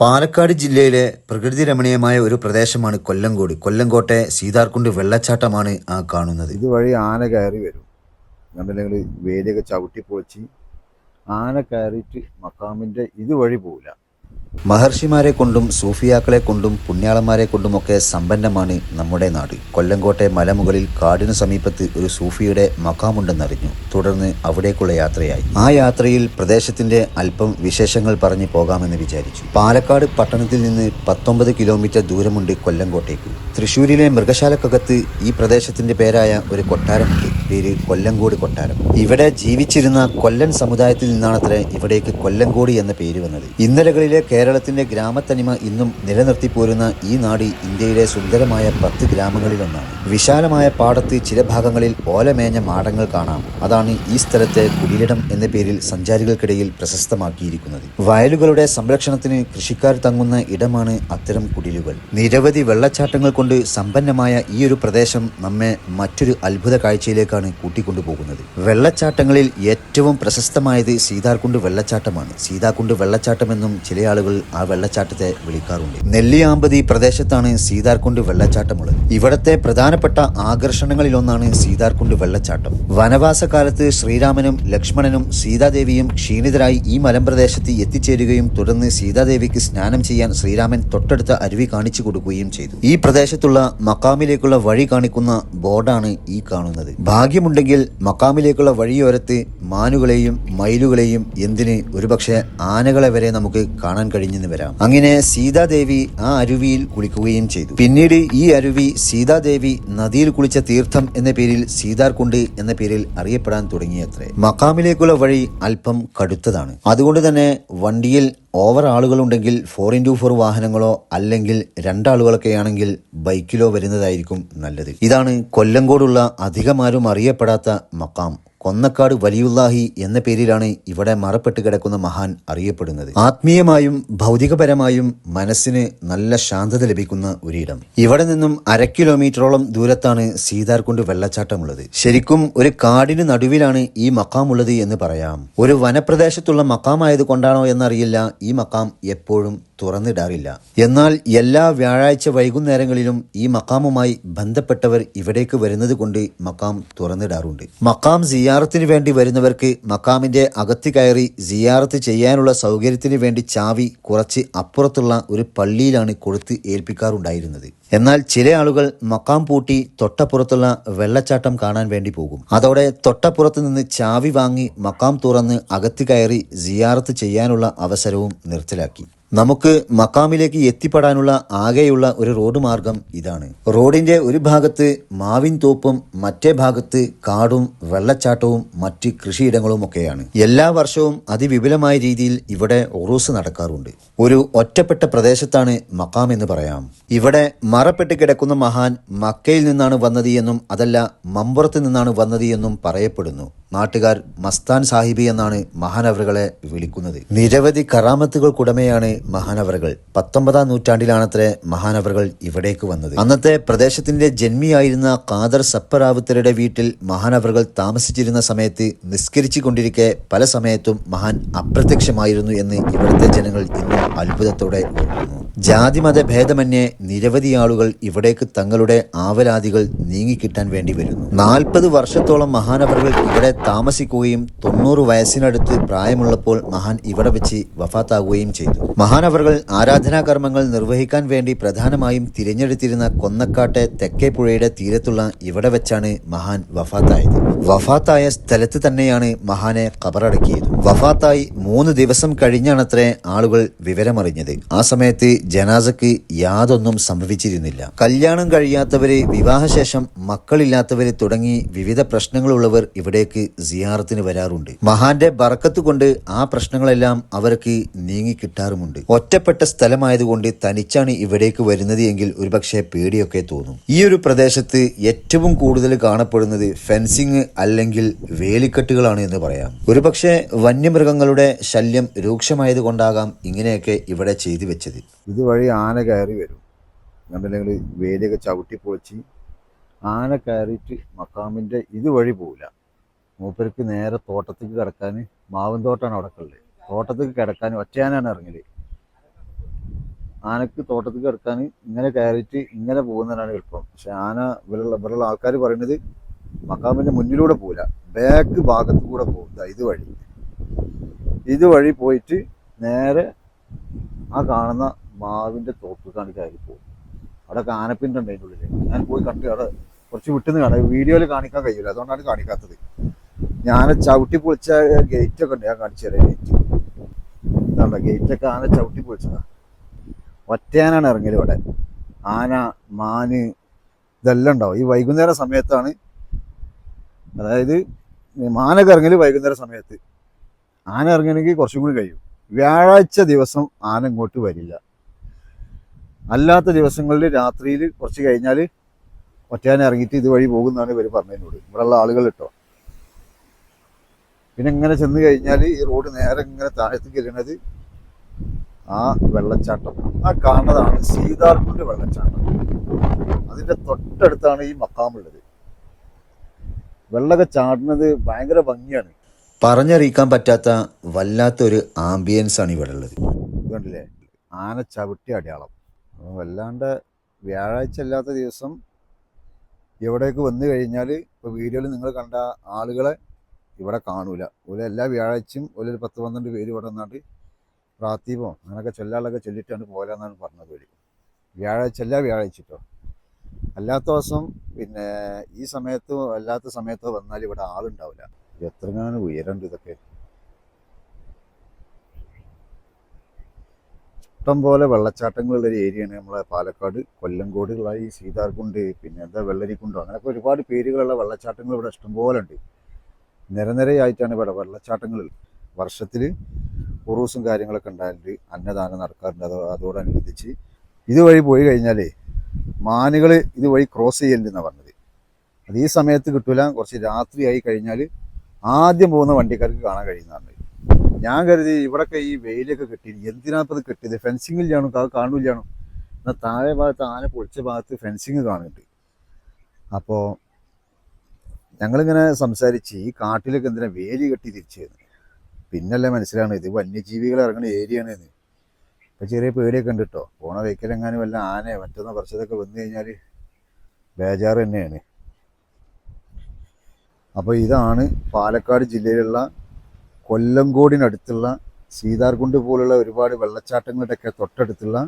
പാലക്കാട് ജില്ലയിലെ പ്രകൃതി രമണീയമായ ഒരു പ്രദേശമാണ് കൊല്ലങ്കോട് കൊല്ലങ്കോട്ടെ സീതാർകുണ്ട് വെള്ളച്ചാട്ടമാണ് ആ കാണുന്നത്. ഇതുവഴി ആന കയറി വരും. കണ്ടില്ലെങ്കിൽ വേലിയൊക്കെ ചവിട്ടി പൊളിച്ച് ആന കയറിയിട്ട് മക്കാമിന്റെ ഇതുവഴി പോവില്ല. മഹർഷിമാരെ കൊണ്ടും സൂഫിയാക്കളെ കൊണ്ടും പുണ്യാളന്മാരെ കൊണ്ടുമൊക്കെ സമ്പന്നമാണ് നമ്മുടെ നാട്. കൊല്ലങ്കോട്ടെ മലമുകളിൽ കാടിനു സമീപത്ത് ഒരു സൂഫിയുടെ മക്കാമുണ്ടെന്നറിഞ്ഞു തുടർന്ന് അവിടേക്കുള്ള യാത്രയായി. ആ യാത്രയിൽ പ്രദേശത്തിന്റെ അല്പം വിശേഷങ്ങൾ പറഞ്ഞു പോകാമെന്ന് വിചാരിച്ചു. പാലക്കാട് പട്ടണത്തിൽ നിന്ന് പത്തൊമ്പത് കിലോമീറ്റർ ദൂരമുണ്ട് കൊല്ലങ്കോട്ടേക്ക്. തൃശൂരിലെ മൃഗശാലക്കകത്ത് ഈ പ്രദേശത്തിന്റെ പേരായ ഒരു കൊട്ടാരമുണ്ട്. പേര് കൊല്ലങ്കോട് കൊട്ടാരം. ഇവിടെ ജീവിച്ചിരുന്ന കൊല്ലൻ സമുദായത്തിൽ നിന്നാണത്രേ ഇവിടേക്ക് കൊല്ലങ്കോട് എന്ന പേര് വന്നത്. ഇന്നലകളിലെ കേരളത്തിന്റെ ഗ്രാമത്തനിമ ഇന്നും നിലനിർത്തി പോരുന്ന ഈ നാട് ഇന്ത്യയിലെ സുന്ദരമായ പത്ത് ഗ്രാമങ്ങളിലൊന്നാണ്. വിശാലമായ പാടത്ത് ചില ഭാഗങ്ങളിൽ ഓലമേഞ്ഞ മാടങ്ങൾ കാണാം. അതാണ് ഈ സ്ഥലത്തെ കുടിലിടം എന്ന പേരിൽ സഞ്ചാരികൾക്കിടയിൽ പ്രശസ്തമാക്കിയിരിക്കുന്നത്. വയലുകളുടെ സംരക്ഷണത്തിന് കൃഷിക്കാർ തങ്ങുന്ന ഇടമാണ് അത്തരം കുടിലുകൾ. നിരവധി വെള്ളച്ചാട്ടങ്ങൾ കൊണ്ട് സമ്പന്നമായ ഈ ഒരു പ്രദേശം നമ്മെ മറ്റൊരു അത്ഭുത കാഴ്ചയിലേക്കാണ് കൂട്ടിക്കൊണ്ടുപോകുന്നത് വെള്ളച്ചാട്ടങ്ങളിൽ ഏറ്റവും പ്രശസ്തമായത് സീതാർകുണ്ട് വെള്ളച്ചാട്ടമാണ്. സീതാർകുണ്ട് വെള്ളച്ചാട്ടം എന്നും ചില ആളുകൾ ആ വെള്ളച്ചാട്ടത്തെ വിളിക്കാറുണ്ട്. നെല്ലിയാമ്പതി പ്രദേശത്താണ് സീതാർകുണ്ട് വെള്ളച്ചാട്ടമുള്ളത്. ഇവിടത്തെ പ്രധാനപ്പെട്ട ആകർഷണങ്ങളിലൊന്നാണ് സീതാർകുണ്ട് വെള്ളച്ചാട്ടം. വനവാസ കാലത്ത് ശ്രീരാമനും ലക്ഷ്മണനും സീതാദേവിയും ക്ഷീണിതരായി ഈ മലമ്പ്രദേശത്ത് എത്തിച്ചേരുകയും തുടർന്ന് സീതാദേവിക്ക് സ്നാനം ചെയ്യാൻ ശ്രീരാമൻ തൊട്ടടുത്ത അരുവി കാണിച്ചു കൊടുക്കുകയും ചെയ്തു. ഈ പ്രദേശത്തുള്ള മക്കാമിലേക്കുള്ള വഴി കാണിക്കുന്ന ബോർഡാണ് ഈ കാണുന്നത്. ഭാഗ്യമുണ്ടെങ്കിൽ മക്കാമിലേക്കുള്ള വഴിയോരത്ത് മാനുകളെയും മയിലുകളെയും എന്തിന് ഒരുപക്ഷെ ആനകളെ വരെ നമുക്ക് കാണാൻ കഴിഞ്ഞെന്ന് വരാം. അങ്ങനെ സീതാദേവി ആ അരുവിയിൽ കുളിക്കുകയും ചെയ്തു. പിന്നീട് ഈ അരുവി സീതാദേവി നദിയിൽ കുളിച്ച തീർത്ഥം എന്ന പേരിൽ സീതാർകുണ്ട് എന്ന പേരിൽ അറിയപ്പെടാൻ തുടങ്ങിയത്രേ. മക്കാമിലേക്കുള്ള വഴി അല്പം കടുത്തതാണ്. അതുകൊണ്ട് തന്നെ വണ്ടിയിൽ ഓവർ ആളുകളുണ്ടെങ്കിൽ ഫോർ ഇന്റു ഫോർ വാഹനങ്ങളോ അല്ലെങ്കിൽ രണ്ടാളുകളൊക്കെ ആണെങ്കിൽ ബൈക്കിലോ വരുന്നതായിരിക്കും നല്ലത്. ഇതാണ് കൊല്ലങ്കോടുള്ള അധികമാരും അറിയപ്പെടാത്ത മക്കാം. കൊന്നക്കാട് വലിയുല്ലാഹി എന്ന പേരിലാണ് ഇവിടെ മറപ്പെട്ട് കിടക്കുന്ന മഹാൻ അറിയപ്പെടുന്നത്. ആത്മീയമായും ഭൗതികപരമായും മനസ്സിന് നല്ല ശാന്തത ലഭിക്കുന്ന ഒരിടം. ഇവിടെ നിന്നും അര കിലോമീറ്ററോളം ദൂരത്താണ് സീതാർകുണ്ട് വെള്ളച്ചാട്ടമുള്ളത്. ശരിക്കും ഒരു കാടിന് നടുവിലാണ് ഈ മക്കാമുള്ളത് എന്ന് പറയാം. ഒരു വനപ്രദേശത്തുള്ള മക്കാമായത് കൊണ്ടാണോ എന്നറിയില്ല. ഈ മക്കാം എപ്പോഴും തുറന്നിടാറില്ല. എന്നാൽ എല്ലാ വ്യാഴാഴ്ച വൈകുന്നേരങ്ങളിലും ഈ മക്കാമുമായി ബന്ധപ്പെട്ടവർ ഇവിടേക്ക് വരുന്നത് കൊണ്ട് മക്കാം തുറന്നിടാറുണ്ട്. മക്കാം സിയാറത്തിന് വേണ്ടി വരുന്നവർക്ക് മക്കാമിന്റെ അകത്ത് കയറി സിയാറത്ത് ചെയ്യാനുള്ള സൗകര്യത്തിന് വേണ്ടി ചാവി കുറച്ച് അപ്പുറത്തുള്ള ഒരു പള്ളിയിലാണ് കൊടുത്ത് ഏൽപ്പിക്കാറുണ്ടായിരുന്നത്. എന്നാൽ ചില ആളുകൾ മക്കാം പൂട്ടി തൊട്ടപ്പുറത്തുള്ള വെള്ളച്ചാട്ടം കാണാൻ വേണ്ടി പോകും. അതോടെ തൊട്ടപ്പുറത്ത് നിന്ന് ചാവി വാങ്ങി മക്കാം തുറന്ന് അകത്ത് കയറി സിയാറത്ത് ചെയ്യാനുള്ള അവസരവും നിർത്തലാക്കി. നമുക്ക് മക്കാമിലേക്ക് എത്തിപ്പെടാനുള്ള ആകെയുള്ള ഒരു റോഡ് മാർഗം ഇതാണ്. റോഡിന്റെ ഒരു ഭാഗത്ത് മാവിൻ തോപ്പും മറ്റേ ഭാഗത്ത് കാടും വെള്ളച്ചാട്ടവും മറ്റ് കൃഷിയിടങ്ങളും ഒക്കെയാണ്. എല്ലാ വർഷവും അതിവിപുലമായ രീതിയിൽ ഇവിടെ ഉറൂസ് നടക്കാറുണ്ട്. ഒരു ഒറ്റപ്പെട്ട പ്രദേശത്താണ് മക്കാം എന്ന് പറയാം. ഇവിടെ മറപ്പെട്ട് കിടക്കുന്ന മഹാൻ മക്കയിൽ നിന്നാണ് വന്നത് എന്നും അതല്ല മമ്പുറത്ത് നിന്നാണ് വന്നത് എന്നും പറയപ്പെടുന്നു. നാട്ടുകാർ മസ്താൻ സാഹിബി എന്നാണ് മഹാനവറുകളെ വിളിക്കുന്നത്. നിരവധി കറാമത്തുകൾക്കുടമയാണ് മഹാനവറുകൾ. പത്തൊമ്പതാം നൂറ്റാണ്ടിലാണത്രേ മഹാനവറുകൾ ഇവിടേക്ക് വന്നത്. അന്നത്തെ പ്രദേശത്തിന്റെ ജന്മിയായിരുന്ന ഖാദർ സപ്പറാവുത്തരുടെ വീട്ടിൽ മഹാനവറുകൾ താമസിച്ചിരുന്ന സമയത്ത് നിസ്കരിച്ചു കൊണ്ടിരിക്കെ പല സമയത്തും മഹാൻ അപ്രത്യക്ഷമായിരുന്നു എന്ന് ഇവിടുത്തെ ജനങ്ങൾ ഇന്ന് അത്ഭുതത്തോടെ ഓർക്കുന്നു. ജാതിമത ഭേദമന്യേ നിരവധി ആളുകൾ ഇവിടേക്ക് തങ്ങളുടെ ആവലാദികൾ നീങ്ങിക്കിട്ടാൻ വേണ്ടി വരുന്നു. നാൽപ്പത് വർഷത്തോളം മഹാനവറുകൾ ഇവിടെ താമസിക്കുകയും തൊണ്ണൂറ് വയസ്സിനടുത്ത് പ്രായമുള്ളപ്പോൾ മഹാൻ ഇവിടെ വെച്ച് വഫാത്താകുകയും ചെയ്തു. മഹാനവറുകൾ ആരാധനാകർമ്മങ്ങൾ നിർവഹിക്കാൻ വേണ്ടി പ്രധാനമായും തിരഞ്ഞെടുത്തിരുന്ന കൊന്നക്കാട്ടെ തെക്കേ പുഴയുടെ തീരത്തുള്ള ഇവിടെ വെച്ചാണ് മഹാൻ വഫാത്തായത്. വഫാത്തായ സ്ഥലത്ത് തന്നെയാണ് മഹാനെ കബറടക്കിയത്. വഫാത്തായി മൂന്ന് ദിവസം കഴിഞ്ഞാണത്രേ ആളുകൾ വിവരമറിഞ്ഞത്. ആ സമയത്ത് ജനാസക്ക് യാതൊന്നും സംഭവിച്ചിരുന്നില്ല. കല്യാണം കഴിയാത്തവര് വിവാഹശേഷം മക്കളില്ലാത്തവര് തുടങ്ങി വിവിധ പ്രശ്നങ്ങളുള്ളവർ ഇവിടേക്ക് സിയാറത്തിന് വരാറുണ്ട്. മഹാന്റെ ബറക്കത്ത് കൊണ്ട് ആ പ്രശ്നങ്ങളെല്ലാം അവർക്ക് നീങ്ങി കിട്ടാറുമുണ്ട് ഒറ്റപ്പെട്ട സ്ഥലമായതുകൊണ്ട് തനിച്ചാണ് ഇവിടേക്ക് വരുന്നത് എങ്കിൽ ഒരുപക്ഷെ പേടിയൊക്കെ തോന്നും. ഈ ഒരു പ്രദേശത്ത് ഏറ്റവും കൂടുതൽ കാണപ്പെടുന്നത് ഫെൻസിങ് അല്ലെങ്കിൽ വേലിക്കെട്ടുകളാണ് എന്ന് പറയാം. ഒരുപക്ഷെ വന്യമൃഗങ്ങളുടെ ശല്യം രൂക്ഷമായത് കൊണ്ടാകാം ഇങ്ങനെയൊക്കെ ഇവിടെ ചെയ്തു വെച്ചത്. ഇതുവഴി ആന കയറി വരും. കണ്ടില്ലെങ്കിൽ വേലിയൊക്കെ ചവിട്ടി പൊളിച്ച് ആന കയറിയിട്ട് മക്കാമിന്റെ ഇതുവഴി പോവില്ല. മൂപ്പർക്ക് നേരെ തോട്ടത്തേക്ക് കിടക്കാൻ മാവും തോട്ടമാണ് അവിടെ ഉള്ളത്. തോട്ടത്തേക്ക് കിടക്കാൻ ഒറ്റയാനാണ് ഇറങ്ങൽ. ആനക്ക് തോട്ടത്തേക്ക് കിടക്കാൻ ഇങ്ങനെ കയറിയിട്ട് ഇങ്ങനെ പോകുന്നതാണ് എളുപ്പം. പക്ഷെ ആന ഇവരുള്ള ഇവരുള്ള ആൾക്കാർ പറയുന്നത് മക്കാമിന്റെ മുന്നിലൂടെ പോവില്ല. ബാക്ക് ഭാഗത്തു കൂടെ ദാ ഇത് വഴി പോയിട്ട് നേരെ ആ കാണുന്ന മാവിന്റെ തോപ്പിക്കാണ് കയറി പോകും. അവിടെ കാനപ്പിന്റെ ഉണ്ട് ഉള്ളിൽ ഞാൻ പോയി കണ്ടു അവിടെ കുറച്ച് വിട്ടുന്ന് കാണാം. വീഡിയോയിൽ കാണിക്കാൻ കഴിയില്ല അതുകൊണ്ടാണ് കാണിക്കാത്തത്. ഞാൻ ചവിട്ടി പൊളിച്ച ഗേറ്റ് ഒക്കെ ഉണ്ട്. ഞാൻ കാണിച്ചു തരാം ഗേറ്റ്. ഇതാണ്ട ഗേറ്റൊക്കെ ആന ചവിട്ടി പൊളിച്ചതാ. ഒറ്റയാനാണ് ഇറങ്ങിയത് ഇവിടെ. ആന മാന് ഇതെല്ലാം ഉണ്ടാവും. ഈ വൈകുന്നേര സമയത്താണ്. അതായത് മാനൊക്കെ ഇറങ്ങിയത് വൈകുന്നേര സമയത്ത്. ആന ഇറങ്ങണമെങ്കിൽ കുറച്ചും കൂടി കഴിയും. വ്യാഴാഴ്ച ദിവസം ആന ഇങ്ങോട്ട് വരില്ല. അല്ലാത്ത ദിവസങ്ങളിൽ രാത്രിയിൽ കുറച്ച് കഴിഞ്ഞാൽ ഒറ്റയാന ഇറങ്ങിയിട്ട് ഇതുവഴി പോകുന്നതാണ് ഇവർ പറഞ്ഞതിനോട്. ഇവിടെയുള്ള ആളുകൾ കേട്ടോ. പിന്നെ ഇങ്ങനെ ചെന്ന് കഴിഞ്ഞാൽ ഈ റോഡ് നേരെ ഇങ്ങനെ താഴത്തേക്ക് ചെല്ലണത് ആ വെള്ളച്ചാട്ടം. ആ കാണുന്നതാണ് സീതാർകുണ്ട് വെള്ളച്ചാട്ടം. അതിന്റെ തൊട്ടടുത്താണ് ഈ മക്കാമുള്ളത് വെള്ളമൊക്കെ ചാടുന്നത് ഭയങ്കര ഭംഗിയാണ്. പറഞ്ഞറിയിക്കാൻ പറ്റാത്ത വല്ലാത്തൊരു ആംബിയൻസ് ആണ് ഇവിടെ ഉള്ളത്. കണ്ടില്ലേ? ആന ചവിട്ടി അടയാളം. വല്ലാണ്ട് വ്യാഴാഴ്ച അല്ലാത്ത ദിവസം ഇവിടേക്ക് വന്നു കഴിഞ്ഞാൽ ഇപ്പോൾ വീഡിയോയിൽ നിങ്ങൾ കണ്ട ആളുകളെ ഇവിടെ കാണൂല. ഒരു എല്ലാ വ്യാഴാഴ്ചയും ഒരു പത്ത് പന്ത്രണ്ട് പേര് ഇവിടെ നിന്നാണ്ട് പ്രാത്തീപോ അങ്ങനെയൊക്കെ ചൊല്ലാളൊക്കെ ചൊല്ലിട്ടാണ് പോരാന്നാണ് പറഞ്ഞത് ഒരു വ്യാഴാഴ്ച എല്ലാ വ്യാഴാഴ്ച കേട്ടോ അല്ലാത്ത ദിവസം പിന്നെ ഈ സമയത്തോ അല്ലാത്ത സമയത്തോ വന്നാൽ ഇവിടെ ആളുണ്ടാവില്ല എത്രങ്ങാനും ഉയരണ്ട് ഇതൊക്കെ. ഇഷ്ടം പോലെ വെള്ളച്ചാട്ടങ്ങളുള്ള ഒരു ഏരിയയാണ് നമ്മളെ പാലക്കാട്. കൊല്ലംകോടുള്ള ഈ സീതാർകുണ്ട് പിന്നെ എന്താ വെള്ളരിക്കുണ്ടോ? അങ്ങനെയൊക്കെ ഒരുപാട് പേരുകളുള്ള വെള്ളച്ചാട്ടങ്ങൾ ഇവിടെ ഇഷ്ടംപോലെ ഉണ്ട് നിരനിരയായിട്ടാണ് ഇവിടെ വെള്ളച്ചാട്ടങ്ങൾ. വർഷത്തിൽ ഉറൂസും കാര്യങ്ങളൊക്കെ ഉണ്ടായിട്ട് അന്നദാനം നടക്കാറുണ്ട്. അതോ അതോടനുബന്ധിച്ച് ഇതുവഴി പോയി കഴിഞ്ഞാലേ മാനുകൾ ഇതുവഴി ക്രോസ് ചെയ്യലുണ്ടെന്നാണ് പറഞ്ഞത്. അത് ഈ സമയത്ത് കിട്ടൂല. കുറച്ച് രാത്രിയായി കഴിഞ്ഞാൽ ആദ്യം പോകുന്ന വണ്ടിക്കാർക്ക് കാണാൻ കഴിയുന്നതാണ്. ഞാൻ കരുതി ഇവിടൊക്കെ ഈ വെയിലൊക്കെ കെട്ടി എന്തിനാപ്പത് കെട്ടിയത്? ഫെൻസിങ് ഇല്ലാണോ അത് കാണൂല്ലാണോ? എന്നാൽ താഴെ ഭാഗത്ത് ആന പൊളിച്ച ഭാഗത്ത് ഫെൻസിങ് കാണുന്നുണ്ട്. അപ്പോൾ ഞങ്ങളിങ്ങനെ സംസാരിച്ച് ഈ കാട്ടിലൊക്കെ എന്തിനാ വേലി കെട്ടി തിരിച്ചതെന്ന് പിന്നല്ലേ മനസ്സിലാണ് ഇത് വന്യജീവികൾ ഇറങ്ങുന്ന ഏരിയയാണ് എന്ന് ഇപ്പം ചെറിയ പേടിയൊക്കെ ഉണ്ട് കേട്ടോ പോണ വെക്കലെങ്ങാനും വല്ല ആനയോ മറ്റൊന്നോ കുറച്ചതൊക്കെ വന്നു കഴിഞ്ഞാൽ ബേജാറ് തന്നെയാണ്. അപ്പോൾ ഇതാണ് പാലക്കാട് ജില്ലയിലുള്ള കൊല്ലങ്കോടിനടുത്തുള്ള സീതാർകുണ്ട് പോലുള്ള ഒരുപാട് വെള്ളച്ചാട്ടങ്ങളുടെയൊക്കെ തൊട്ടടുത്തുള്ള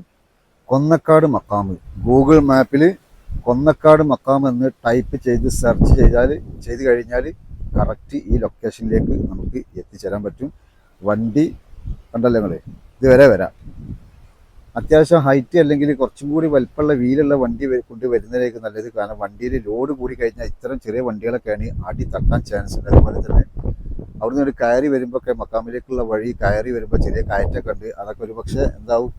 കൊന്നക്കാട് മക്കാമ് ഗൂഗിൾ മാപ്പിൽ കൊന്നക്കാട് മക്കാം എന്ന് ടൈപ്പ് ചെയ്ത് സെർച്ച് ചെയ്താൽ ചെയ്ത് കഴിഞ്ഞാൽ കറക്റ്റ് ഈ ലൊക്കേഷനിലേക്ക് നമുക്ക് എത്തിച്ചേരാൻ പറ്റും. വണ്ടി കണ്ടല്ലോ നിങ്ങൾ ഇതുവരെ വരാം. അത്യാവശ്യം ഹൈറ്റ് അല്ലെങ്കിൽ കുറച്ചും കൂടി വലിപ്പമുള്ള വീലുള്ള വണ്ടി കൊണ്ട് വരുന്നതിലേക്ക് നല്ലത് കാരണം വണ്ടിയിൽ ലോഡ് കൂടി കഴിഞ്ഞാൽ ഇത്തരം ചെറിയ വണ്ടികളൊക്കെയാണ് അടി തട്ടാൻ ചാൻസ് ഉണ്ട്. അതുപോലെ തന്നെ അവിടുന്ന് ഒരു കയറി വരുമ്പോൾ ഒക്കെ മക്കാമിലേക്കുള്ള വഴി കയറി വരുമ്പോൾ ചെറിയ കയറ്റമൊക്കെ ഉണ്ട്. അതൊക്കെ ഒരു പക്ഷേ എന്താവും?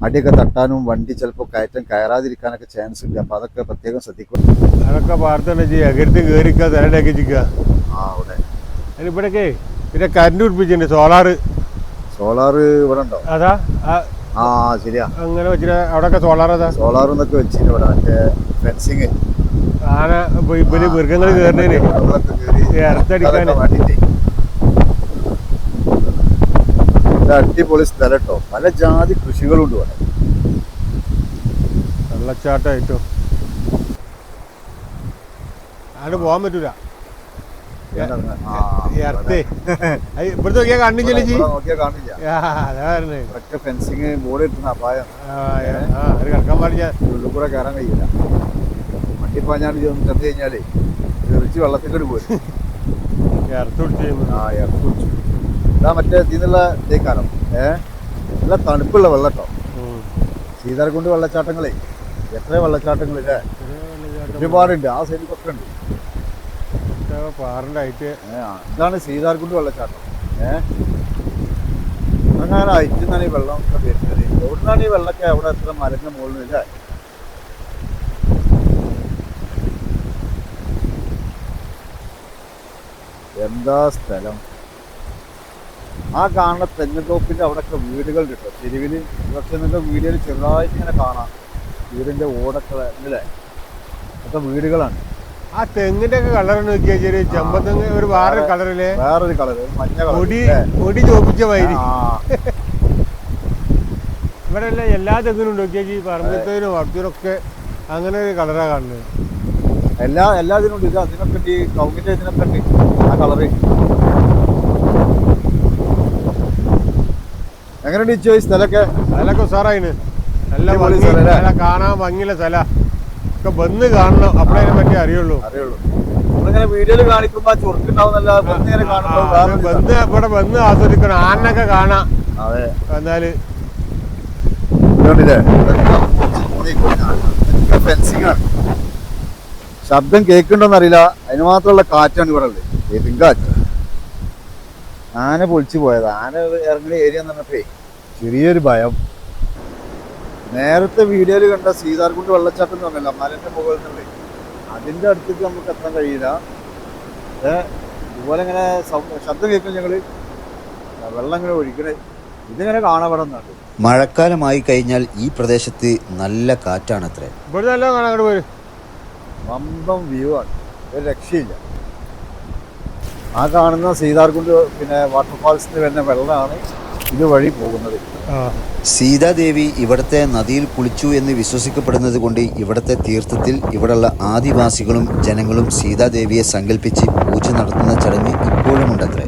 അടിയൊക്കെ തട്ടാനും വണ്ടി ചിലപ്പോൾ കയറ്റം കയറാതിരിക്കാനൊക്കെ ചാൻസ് ഉണ്ട്. അപ്പോൾ അതൊക്കെ പ്രത്യേകം ശ്രദ്ധിക്കും അതൊക്കെ വാർത്തന്നെ ചെയ്യുക. അകരത്ത് കയറിക്കുക തലയിലേക്ക് ചിക്കുക. ആ അവിടെ. ഇവിടേക്ക് പിന്നെ കറണ്ട് പിടിപ്പിച്ചിട്ടുണ്ട്. സോളാറ്. സോളാർ ഇവിടെ ഉണ്ടോ? അതാ ആ, ശരിയാ. അങ്ങനെ വെച്ചിട്ട് അവിടെയൊക്കെ സോളാർ അതാ സോളാർ എന്നൊക്കെ വെച്ചിട്ട് ഇവിടെ മറ്റേ ഫെൻസിങ് ആന ഇപ്പൊ ഇവർ മൃഗങ്ങൾ കയറുന്നതിന്. അടിപൊളി സ്ഥലം കേട്ടോ പല ജാതി കൃഷികളുണ്ട് ഇവിടെ. വെള്ളച്ചാട്ടായിട്ടോ അവിടെ പോകാൻ പറ്റൂല. ഇവിടുത്തെ ഫെൻസിങ് ബോർഡ് ഇട്ടുന്ന അപായം. കിടക്കാൻ പാടില്ല ഉള്ളിൽ കൂടെ കയറാൻ കഴിയില്ല. വണ്ടി പാഞ്ഞാണ്ട് ചെന്ന് കഴിഞ്ഞാലേ തെറിച്ച് എർത്ത് പിടിച്ചു ആ ഇറക്കി കുടിച്ചു ഇതാ മറ്റേ ഇതിന്നുള്ള ഇതേക്കാലം. ഏ? നല്ല തണുപ്പുള്ള വെള്ളട്ടോ. കേട്ടോ സീതാർകുണ്ട് വെള്ളച്ചാട്ടങ്ങളെ. എത്ര വെള്ളച്ചാട്ടങ്ങളില്ലേ? ഒരുപാടുണ്ട്. ആ സൈഡിൽ ഒക്കെ ഇതാണ് സീതാർകുണ്ട് വെള്ളച്ചാട്ടം. ഏ? അങ്ങനെ ഹൈറ്റിൽ നിന്നാണ് ഈ വെള്ളം ഒക്കെ വരുന്നത്. എവിടുന്നാണ് ഈ വെള്ളമൊക്കെ അവിടെ എത്ര മരത്തിന് മുകളിൽ ഇല്ല? എന്താ സ്ഥലം? ആ കാണുന്ന തെങ്ങുതോപ്പിന്റെ അവിടെയൊക്കെ വീടുകൾ കിട്ടും തെരുവിൽ ഇവർക്ക് നിന്റെ വീടുകൾ ചെറുതായിട്ട് ഇങ്ങനെ കാണാം. വീടിന്റെ ഓടൊക്കെ അല്ലേ ഒക്കെ വീടുകളാണ്. ആ തെങ്ങിന്റെ ഒക്കെ കളർ നോക്കിയാ ചെറിയ ചെമ്പത്തെങ്ങ് ഒരു വേറെ കളറിൽ വേറൊരു കളർ മഞ്ഞ കളർ മുടി മുടി ചോപ്പിച്ച വൈരി. ഇവിടെ അല്ല എല്ലാ തെങ്ങിനും നോക്കിയാൽ ഈ പറമ്പത്തേനും അങ്ങനെ ഒരു കളറാണ് കാണുന്നത്. എല്ലാ എല്ലാ ഇതിനും ഉണ്ട്. ഇത് അതിനൊക്കെ ഉണ്ട്. ഈ കൗങ്ങിന്റെ ഇതിനൊക്കെ ഉണ്ട്. ആ കളറ് എങ്ങനെയുണ്ട് ഈ സ്ഥലമൊക്കെ? സ്ഥലമൊക്കെ ഉസാറായിന് നല്ല ഭംഗി സ്ഥലം കാണാൻ ഭംഗിയുള്ള സ്ഥല. ഒക്കെ വന്ന് കാണണം. അപ്പോഴേ അതിനെ പറ്റി അറിയുള്ളൂ. അറിയുള്ളൂ. നമ്മളിങ്ങനെ വീഡിയോയിൽ കാണിക്കുമ്പോ ചുരുക്കുണ്ടാവുന്നല്ല വന്ന് ഇവിടെ വന്ന് ആസ്വദിക്കണം. ആനൊക്കെ കാണാം. അതെ. എന്നാൽ ശബ്ദം കേൾക്കുന്നുണ്ടോന്ന് അറിയില്ല. അതിന് മാത്രമുള്ള കാറ്റാണ് ഇവിടെ ഉള്ളത്. ഏതും കാറ്റ്. ആന പൊളിച്ചു പോയത്. ആന ഇറങ്ങുന്ന ഏരിയ എന്ന് പറഞ്ഞപ്പോ ചെറിയൊരു ഭയം. നേരത്തെ വീഡിയോയിൽ കണ്ട സീതാർകുണ്ട് വെള്ളച്ചാട്ടം എന്ന് പറഞ്ഞല്ലോ മലന്റെ മുകളിൽ നിന്നുള്ളത് അതിന്റെ അടുത്തേക്ക് നമുക്ക് എത്താൻ കഴിയില്ല. ഇതുപോലെ ഇങ്ങനെ ശബ്ദം കേൾക്കും ഞങ്ങൾ? വെള്ളം ഇങ്ങനെ ഒഴിക്കണേ ഇതിങ്ങനെ കാണപ്പെടുന്നുണ്ട് മഴക്കാലമായി കഴിഞ്ഞാൽ ഈ പ്രദേശത്ത് നല്ല കാറ്റാണത്രേ. ഇവിടെ നല്ല കാണാൻ വമ്പം വ്യൂ ആണ്. ഒരു രക്ഷയില്ല. ആ കാണുന്ന സീതാർകുണ്ട് പിന്നെ വാട്ടർഫാൾസിന് വരുന്ന വെള്ളമാണ്. ഇതുവഴി പോകുന്നത്. സീതാദേവി ഇവിടത്തെ നദിയിൽ കുളിച്ചു എന്ന് വിശ്വസിക്കപ്പെടുന്നത് കൊണ്ട് ഇവിടത്തെ തീർത്ഥത്തിൽ ഇവിടെയുള്ള ആദിവാസികളും ജനങ്ങളും സീതാദേവിയെ സങ്കല്പിച്ച് പൂജ നടത്തുന്ന ചടങ്ങ് ഇപ്പോഴുമുണ്ടത്രേ.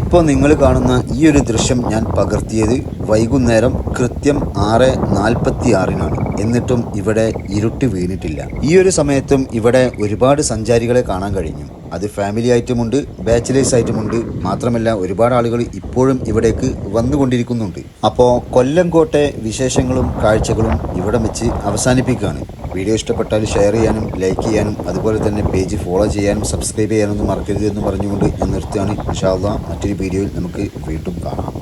ഇപ്പോൾ നിങ്ങൾ കാണുന്ന ഈ ഒരു ദൃശ്യം ഞാൻ പകർത്തിയത് വൈകുന്നേരം കൃത്യം ആറ് നാൽപ്പത്തി ആറിനാണ് എന്നിട്ടും ഇവിടെ ഇരുട്ട് വീണിട്ടില്ല. ഈ ഒരു സമയത്തും ഇവിടെ ഒരുപാട് സഞ്ചാരികളെ കാണാൻ കഴിഞ്ഞു. അത് ഫാമിലി ആയിട്ടുമുണ്ട് ബാച്ചിലേഴ്സ് ആയിട്ടുമുണ്ട് മാത്രമല്ല ഒരുപാട് ആളുകൾ ഇപ്പോഴും ഇവിടേക്ക് വന്നുകൊണ്ടിരിക്കുന്നുണ്ട്. അപ്പോൾ കൊല്ലംകോട്ടെ വിശേഷങ്ങളും കാഴ്ചകളും ഇവിടെ വെച്ച് അവസാനിപ്പിക്കുകയാണ്. വീഡിയോ ഇഷ്ടപ്പെട്ടാൽ ഷെയർ ചെയ്യാനും ലൈക്ക് ചെയ്യാനും അതുപോലെ തന്നെ പേജ് ഫോളോ ചെയ്യാനും സബ്സ്ക്രൈബ് ചെയ്യാനൊന്നും മറക്കരുത് എന്ന് പറഞ്ഞുകൊണ്ട് ഞാൻ നിർത്തുകയാണ്. ഇൻഷാല്ല മറ്റൊരു വീഡിയോയിൽ നമുക്ക് വീണ്ടും കാണാം.